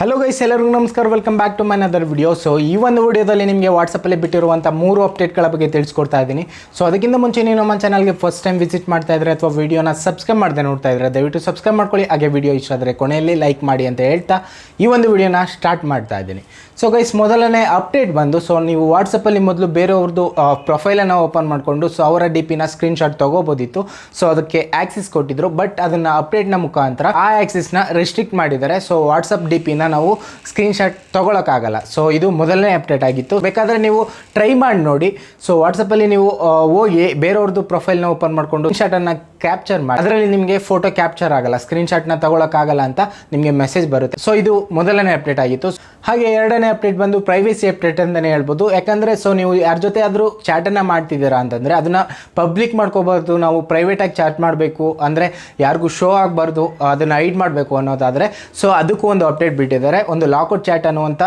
Hello guys ಎಲ್ಲರಿಗೂ ನಮಸ್ಕಾರ. Welcome back to my other video so ಈ ಒಂದು ವಿಡಿಯೋದಲ್ಲಿ ನಿಮಗೆ ವಾಟ್ಸಪ್ಪಲ್ಲಿ ಬಿಟ್ಟಿರುವಂಥ ಮೂರು ಅಪ್ಡೇಟ್ಗಳ ಬಗ್ಗೆ ತಿಳಿಸ್ಕೊಡ್ತಾ ಇದ್ದೀನಿ. ಸೊ ಅದಕ್ಕಿಂತ ಮುಂಚೆ ನೀವು ನಮ್ಮ ಚಾನಲ್ಗೆ ಫಸ್ಟ್ ಟೈಮ್ ವಿಸಿಟ್ ಮಾಡ್ತಾ ಇದ್ದರೆ ಅಥವಾ ವೀಡಿಯೋನ ಸಬ್ಸ್ಕ್ರೈಬ್ ಮಾಡದೆ ನೋಡ್ತಾ ಇದ್ದರೆ ದಯವಿಟ್ಟು ಸಬ್ಸ್ಕ್ರೈಬ್ ಮಾಡ್ಕೊಳ್ಳಿ. ಹಾಗೆ ವಿಡಿಯೋ ಇಷ್ಟ ಆದರೆ ಕೊನೆಯಲ್ಲಿ ಲೈಕ್ ಮಾಡಿ ಅಂತ ಹೇಳ್ತಾ ಈ ಒಂದು ವಿಡಿಯೋನ ಸ್ಟಾರ್ಟ್ ಮಾಡ್ತಾ ಇದ್ದೀನಿ. ಸೊ ಗೈಸ್ ಮೊದಲನೇ ಅಪ್ಡೇಟ್ ಬಂದು ಸೊ ನೀವು ವಾಟ್ಸಪ್ಪಲ್ಲಿ ಮೊದಲು ಬೇರೆಯವ್ರದ್ದು ಪ್ರೊಫೈಲನ್ನು ಓಪನ್ ಮಾಡಿಕೊಂಡು ಸೊ ಅವರ ಡಿ ಪಿನ ಸ್ಕ್ರೀನ್ಶಾಟ್ ತೊಗೋಬೋದಿತ್ತು. ಸೊ ಅದಕ್ಕೆ ಆ್ಯಕ್ಸಿಸ್ ಕೊಟ್ಟಿದ್ರು ಬಟ್ ಅದನ್ನು ಅಪ್ಡೇಟ್ನ ಮುಖಾಂತರ ಆ ಆ್ಯಕ್ಸಿಸ್ನ ರೆಸ್ಟ್ರಿಕ್ಟ್ ಮಾಡಿದ್ದಾರೆ. ಸೊ ವಾಟ್ಸಪ್ ಡಿ ಪಿನ ನಾವು ಸ್ಕ್ರೀನ್ಶಾಟ್ ತೊಗೊಳಕ್ಕಾಗಲ್ಲ. ಸೊ ಇದು ಮೊದಲನೇ ಅಪ್ಡೇಟ್ ಆಗಿತ್ತು. ಬೇಕಾದರೆ ನೀವು ಟ್ರೈ ಮಾಡಿ ನೋಡಿ. ಸೊ ವಾಟ್ಸಪ್ಪಲ್ಲಿ ನೀವು ಹೋಗಿ ಬೇರೆಯವ್ರದ್ದು ಪ್ರೊಫೈಲ್ನ ಓಪನ್ ಮಾಡಿಕೊಂಡು ಸ್ಕ್ರೀನ್ಶಾಟನ್ನು ಕ್ಯಾಪ್ಚರ್ ಮಾಡಿ. ಅದರಲ್ಲಿ ನಿಮಗೆ ಫೋಟೋ ಕ್ಯಾಪ್ಚರ್ ಆಗಲ್ಲ. ಸ್ಕ್ರೀನ್ಶಾಟ್ನ ತೊಗೊಳಕ್ಕಾಗಲ್ಲ ಅಂತ ನಿಮಗೆ ಮೆಸೇಜ್ ಬರುತ್ತೆ. ಸೊ ಇದು ಮೊದಲನೇ ಅಪ್ಡೇಟ್ ಆಗಿತ್ತು. ಹಾಗೆ ಎರಡನೇ ಅಪ್ಡೇಟ್ ಬಂದು ಪ್ರೈವೇಸಿ ಅಪ್ಡೇಟ್ ಅಂತಲೇ ಹೇಳ್ಬೋದು. ಯಾಕಂದರೆ ಸೊ ನೀವು ಯಾರ ಜೊತೆ ಆದರೂ ಚಾಟನ್ನು ಮಾಡ್ತಿದ್ದೀರಾ ಅಂತಂದರೆ, ಅದನ್ನು ಪಬ್ಲಿಕ್ ಮಾಡ್ಕೋಬಾರ್ದು, ನಾವು ಪ್ರೈವೇಟಾಗಿ ಚಾಟ್ ಮಾಡಬೇಕು, ಅಂದರೆ ಯಾರಿಗೂ ಶೋ ಆಗಬಾರ್ದು, ಅದನ್ನು ಹೈಡ್ ಮಾಡಬೇಕು ಅನ್ನೋದಾದರೆ ಸೊ ಅದಕ್ಕೂ ಒಂದು ಅಪ್ಡೇಟ್ ಬಿಟ್ಟಿದ್ದಾರೆ. ಒಂದು ಲಾಕೌಟ್ ಚಾಟ್ ಅನ್ನುವಂಥ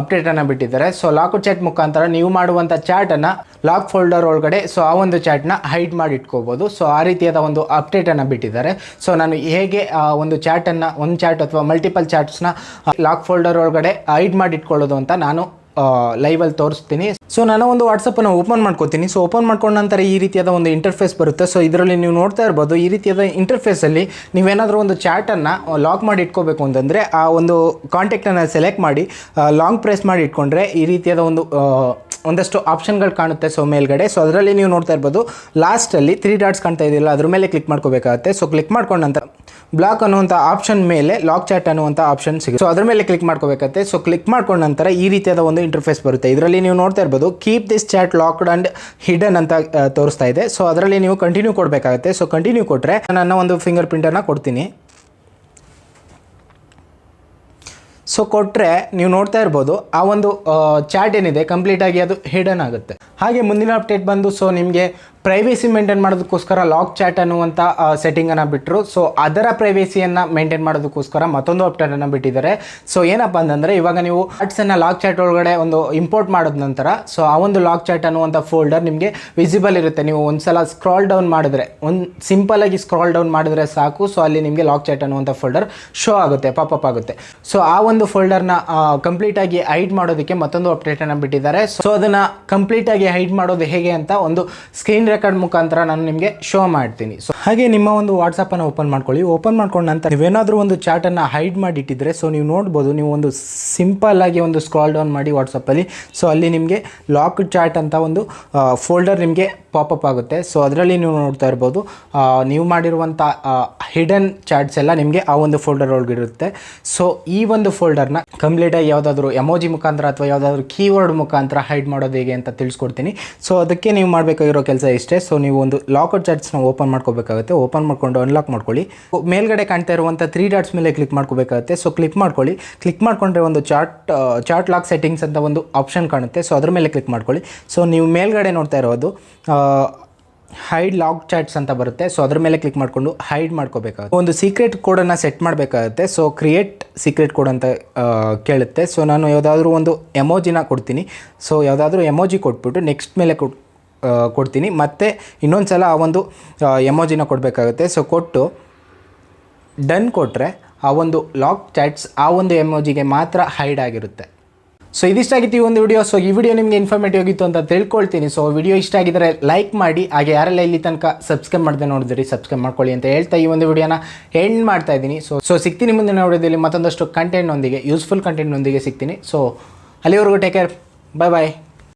ಅಪ್ಡೇಟನ್ನು ಬಿಟ್ಟಿದ್ದಾರೆ. ಸೊ ಲಾಕೌಟ್ ಚಾಟ್ ಮುಖಾಂತರ ನೀವು ಮಾಡುವಂಥ ಚಾಟನ್ನು ಲಾಕ್ ಫೋಲ್ಡರ್ ಒಳಗಡೆ ಸೊ ಆ ಒಂದು ಚಾಟ್ನ ಹೈಡ್ ಮಾಡಿ ಇಟ್ಕೋಬೋದು. ಸೊ ಆ ರೀತಿಯಾದ ಒಂದು ಅಪ್ಡೇಟನ್ನು ಬಿಟ್ಟಿದ್ದಾರೆ. ಸೊ ನಾನು ಹೇಗೆ ಒಂದು ಚಾಟನ್ನು ಒಂದು ಚಾಟ್ ಅಥವಾ ಮಲ್ಟಿಪಲ್ ಚಾಟ್ಸ್ನ ಲಾಕ್ ಫೋಲ್ಡರ್ ಒಳಗಡೆ ಹೈಡ್ ಮಾಡಿ ಇಟ್ಕೊಳ್ಳೋದು ಅಂತ ನಾನು ಲೈವಲ್ಲಿ ತೋರಿಸ್ತೀನಿ. ಸೊ ನಾನು ಒಂದು ವಾಟ್ಸಪ್ಪನ್ನು ಓಪನ್ ಮಾಡ್ಕೋತೀನಿ. ಸೊ ಓಪನ್ ಮಾಡ್ಕೊಂಡ ನಂತರ ಈ ರೀತಿಯಾದ ಒಂದು ಇಂಟರ್ಫೇಸ್ ಬರುತ್ತೆ. ಸೊ ಇದರಲ್ಲಿ ನೀವು ನೋಡ್ತಾ ಇರ್ಬೋದು, ಈ ರೀತಿಯಾದ ಇಂಟರ್ಫೇಸಲ್ಲಿ ನೀವೇನಾದರೂ ಒಂದು ಚಾಟನ್ನು ಲಾಕ್ ಮಾಡಿ ಇಟ್ಕೋಬೇಕು ಅಂತಂದರೆ, ಆ ಒಂದು ಕಾಂಟ್ಯಾಕ್ಟನ್ನು ಸೆಲೆಕ್ಟ್ ಮಾಡಿ ಲಾಂಗ್ ಪ್ರೆಸ್ ಮಾಡಿ ಇಟ್ಕೊಂಡ್ರೆ ಈ ರೀತಿಯಾದ ಒಂದು ಒಂದಷ್ಟು ಆಪ್ಷನ್ಗಳು ಕಾಣುತ್ತೆ ಸೊ ಮೇಲ್ಗಡೆ. ಸೊ ಅದರಲ್ಲಿ ನೀವು ನೋಡ್ತಾ ಇರ್ಬೋದು, ಲಾಸ್ಟಲ್ಲಿ ತ್ರೀ ಡಾಟ್ಸ್ ಕಾಣ್ತಾ ಇದೆಯಲ್ಲ, ಅದ್ರ ಮೇಲೆ ಕ್ಲಿಕ್ ಮಾಡ್ಕೋಬೇಕಾಗುತ್ತೆ. ಸೊ ಕ್ಲಿಕ್ ಮಾಡ್ಕೊಂಡ ನಂತರ ಬ್ಲಾಕ್ ಅನ್ನುವಂಥ ಆಪ್ಷನ್ ಮೇಲೆ ಲಾಕ್ ಚಾಟ್ ಅನ್ನುವಂಥ ಆಪ್ಷನ್ ಸಿಗುತ್ತೆ. ಸೊ ಅದ್ರ ಮೇಲೆ ಕ್ಲಿಕ್ ಮಾಡ್ಕೋಬೇಕಾಗುತ್ತೆ. ಸೊ ಕ್ಲಿಕ್ ಮಾಡ್ಕೊಂಡ ನಂತರ ಈ ರೀತಿಯಾದ ಒಂದು ಇಂಟರ್ಫೇಸ್ ಬರುತ್ತೆ. ಇದರಲ್ಲಿ ನೀವು ನೋಡ್ತಾ ಇರ್ಬೋದು keep this chat locked and hidden ಅಂತ ತೋರಿಸ್ತಾ ಇದೆ. ಸೊ ಅದರಲ್ಲಿ ನೀವು ಕಂಟಿನ್ಯೂ ಕೊಡಬೇಕಾಗುತ್ತೆ. ಸೊ ಕಂಟಿನ್ಯೂ ಕೊಟ್ಟರೆ ನನ್ನ ಒಂದು ಫಿಂಗರ್ ಪ್ರಿಂಟನ್ನು ಕೊಡ್ತೀನಿ. ಸೊ ಕೊಟ್ಟರೆ ನೀವು ನೋಡ್ತಾ ಇರ್ಬೋದು, ಆ ಒಂದು ಚಾಟ್ ಏನಿದೆ ಕಂಪ್ಲೀಟಾಗಿ ಅದು ಹಿಡನ್ ಆಗುತ್ತೆ. ಹಾಗೆ ಮುಂದಿನ ಅಪ್ಡೇಟ್ ಬಂದು ಸೊ ನಿಮಗೆ ಪ್ರೈವೇಸಿ ಮೇಂಟೈನ್ ಮಾಡೋದಕ್ಕೋಸ್ಕರ ಲಾಕ್ ಚಾಟ್ ಅನ್ನುವಂಥ ಸೆಟ್ಟಿಂಗನ್ನು ಬಿಟ್ಟರು ಸೊ ಅದರ ಪ್ರೈವೇಸಿಯನ್ನು ಮೇಂಟೈನ್ ಮಾಡೋದಕ್ಕೋಸ್ಕರ ಮತ್ತೊಂದು ಅಪ್ಡೇಟನ್ನು ಬಿಟ್ಟಿದ್ದಾರೆ. ಸೊ ಏನಪ್ಪ ಅಂತಂದರೆ, ಇವಾಗ ನೀವು ಚಾಟ್ಸನ್ನು ಲಾಕ್ ಚಾಟ್ ಒಳಗಡೆ ಒಂದು ಇಂಪೋರ್ಟ್ ಮಾಡಿದ ನಂತರ ಸೊ ಆ ಒಂದು ಲಾಕ್ ಚಾಟ್ ಅನ್ನುವಂಥ ಫೋಲ್ಡರ್ ನಿಮಗೆ ವಿಸಿಬಲ್ ಇರುತ್ತೆ. ನೀವು ಒಂದು ಸಲ ಸ್ಕ್ರಾಲ್ ಡೌನ್ ಮಾಡಿದ್ರೆ, ಒಂದು ಸಿಂಪಲಾಗಿ ಸ್ಕ್ರಾಲ್ ಡೌನ್ ಮಾಡಿದ್ರೆ ಸಾಕು. ಸೊ ಅಲ್ಲಿ ನಿಮಗೆ ಲಾಕ್ ಚಾಟ್ ಅನ್ನುವಂಥ ಫೋಲ್ಡರ್ ಶೋ ಆಗುತ್ತೆ ಪಾಪಪ್ ಆಗುತ್ತೆ. ಸೊ ಆ ಒಂದು ಫೋಲ್ಡರ್ನ ಕಂಪ್ಲೀಟಾಗಿ ಹೈಡ್ ಮಾಡೋದಕ್ಕೆ ಮತ್ತೊಂದು ಅಪ್ಡೇಟನ್ನು ಬಿಟ್ಟಿದ್ದಾರೆ. ಸೊ ಅದನ್ನು ಕಂಪ್ಲೀಟಾಗಿ ಹೈಡ್ ಮಾಡೋದು ಹೇಗೆ ಅಂತ ಒಂದು ಸ್ಕ್ರೀನ್ ರೆಕಾರ್ಡ್ ಮುಖಾಂತರ ನಾನು ನಿಮಗೆ ಶೋ ಮಾಡ್ತೀನಿ. ಸೊ ಹಾಗೆ ನಿಮ್ಮ ಒಂದು ವಾಟ್ಸಪ್ಪನ್ನು ಓಪನ್ ಮಾಡ್ಕೊಳ್ಳಿ. ಓಪನ್ ಮಾಡ್ಕೊಂಡ ನಂತರ ನೀವೇನಾದರೂ ಒಂದು ಚಾಟನ್ನು ಹೈಡ್ ಮಾಡಿಟ್ಟಿದ್ರೆ ಸೊ ನೀವು ನೋಡ್ಬೋದು, ನೀವು ಒಂದು ಸಿಂಪಲ್ ಆಗಿ ಒಂದು ಸ್ಕ್ರಾಲ್ ಡೌನ್ ಮಾಡಿ ವಾಟ್ಸಪ್ಪಲ್ಲಿ ಸೊ ಅಲ್ಲಿ ನಿಮಗೆ ಲಾಕ್ ಚಾಟ್ ಅಂತ ಒಂದು ಫೋಲ್ಡರ್ ನಿಮಗೆ ಪಾಪಪ್ ಆಗುತ್ತೆ. ಸೊ ಅದರಲ್ಲಿ ನೀವು ನೋಡ್ತಾ ಇರ್ಬೋದು. ನೀವು ಮಾಡಿರುವಂಥ ಹಿಡನ್ ಚಾರ್ಟ್ಸ್ ಎಲ್ಲ ನಿಮಗೆ ಆ ಒಂದು ಫೋಲ್ಡರ್ ಒಳಗಿರುತ್ತೆ ಸೊ ಈ ಒಂದು ಫೋಲ್ಡರ್ನ ಕಂಪ್ಲೀಟಾಗಿ ಯಾವುದಾದ್ರೂ ಎಮೋಜಿ ಮುಖಾಂತರ ಅಥವಾ ಯಾವುದಾದ್ರೂ ಕೀವರ್ಡ್ ಮುಖಾಂತರ ಹೈಡ್ ಮಾಡೋದು ಹೇಗೆ ಅಂತ ತಿಳಿಸ್ಕೊಡ್ತೀನಿ. ಸೊ ಅದಕ್ಕೆ ನೀವು ಮಾಡಬೇಕಾಗಿರೋ ಕೆಲಸ ಇಷ್ಟೇ. ಸೊ ನೀವು ಒಂದು ಲಾಕೌಟ್ ಚಾರ್ಟ್ಸ್ನ ಓಪನ್ ಮಾಡ್ಕೋಬೇಕಾಗುತ್ತೆ. ಓಪನ್ ಮಾಡ್ಕೊಂಡು ಅನ್ಲಾಕ್ ಮಾಡ್ಕೊಳ್ಳಿ. ಮೇಲ್ಗಡೆ ಕಾಣ್ತಾ ಇರುವಂಥ ತ್ರೀ ಡಾಟ್ಸ್ ಮೇಲೆ ಕ್ಲಿಕ್ ಮಾಡ್ಕೋಬೇಕಾಗುತ್ತೆ. ಸೊ ಕ್ಲಿಕ್ ಮಾಡ್ಕೊಳ್ಳಿ. ಕ್ಲಿಕ್ ಮಾಡ್ಕೊಂಡ್ರೆ ಒಂದು ಚಾರ್ಟ್ ಚಾರ್ಟ್ ಲಾಕ್ ಸೆಟ್ಟಿಂಗ್ಸ್ ಅಂತ ಒಂದು ಆಪ್ಷನ್ ಕಾಣುತ್ತೆ. ಸೊ ಅದ್ರ ಮೇಲೆ ಕ್ಲಿಕ್ ಮಾಡ್ಕೊಳ್ಳಿ. ಸೊ ನೀವು ಮೇಲ್ಗಡೆ ನೋಡ್ತಾ ಇರೋದು ಹೈಡ್ ಲಾಕ್ ಚಾಟ್ಸ್ ಅಂತ ಬರುತ್ತೆ. ಸೊ ಅದ್ರ ಮೇಲೆ ಕ್ಲಿಕ್ ಮಾಡಿಕೊಂಡು ಹೈಡ್ ಮಾಡ್ಕೋಬೇಕಾಗುತ್ತೆ. ಒಂದು ಸೀಕ್ರೆಟ್ ಕೋಡನ್ನು ಸೆಟ್ ಮಾಡಬೇಕಾಗುತ್ತೆ. ಸೊ ಕ್ರಿಯೇಟ್ ಸೀಕ್ರೆಟ್ ಕೋಡ್ ಅಂತ ಕೇಳುತ್ತೆ. ಸೊ ನಾನು ಯಾವುದಾದ್ರೂ ಒಂದು ಎಮೋಜಿನ ಕೊಡ್ತೀನಿ. ಸೊ ಯಾವುದಾದ್ರೂ ಎಮೋಜಿ ಕೊಟ್ಬಿಟ್ಟು ನೆಕ್ಸ್ಟ್ ಮೇಲೆ ಕೊಡ್ತೀನಿ. ಮತ್ತು ಇನ್ನೊಂದು ಸಲ ಆ ಒಂದು ಎಮೋಜಿನ ಕೊಡಬೇಕಾಗುತ್ತೆ. ಸೊ ಕೊಟ್ಟು ಡನ್ ಕೊಟ್ಟರೆ ಆ ಒಂದು ಲಾಕ್ ಚಾಟ್ಸ್ ಆ ಒಂದು ಎಮೋಜಿಗೆ ಮಾತ್ರ ಹೈಡ್ ಆಗಿರುತ್ತೆ. ಸೊ ಇದಿಷ್ಟಾಗಿತ್ತು ಈ ಒಂದು ವಿಡಿಯೋ ಸೊ ಈ ವಿಡಿಯೋ ನಿಮಗೆ ಇನ್ಫಾರ್ಮೇಟಿವ್ ಆಗಿತ್ತು ಅಂತ ತಿಳ್ಕೊಳ್ತೀನಿ. ಸೊ ವಿಡಿಯೋ ಇಷ್ಟ ಆಗಿದ್ರೆ ಲೈಕ್ ಮಾಡಿ. ಹಾಗೆ ಯಾರೆಲ್ಲ ಇಲ್ಲಿ ತನಕ ಸಬ್ಸ್ಕ್ರೈಬ್ ಮಾಡದೆ ನೋಡಿದ್ರಿ ಸಬ್ಸ್ಕ್ರೈಬ್ ಮಾಡ್ಕೊಳ್ಳಿ ಅಂತ ಹೇಳ್ತಾ ಈ ಒಂದು ವಿಡಿಯೋನ ಎಂಡ್ ಮಾಡ್ತಾ ಇದ್ದೀನಿ. ಸೊ ಸೊ ಸಿಗ್ತೀನಿ ಮುಂದಿನ ವಿಡಿಯೋದಲ್ಲಿ ಮತ್ತೊಂದಷ್ಟು ಕಂಟೆಂಟ್ನೊಂದಿಗೆ ಯೂಸ್ಫುಲ್ ಕಂಟೆಂಟ್ನೊಂದಿಗೆ ಸಿಗ್ತೀನಿ. ಸೊ ಅಲ್ಲಿವರೆಗೂ ಟೇಕ್ ಕೇರ್ ಬಾಯ್ ಬಾಯ್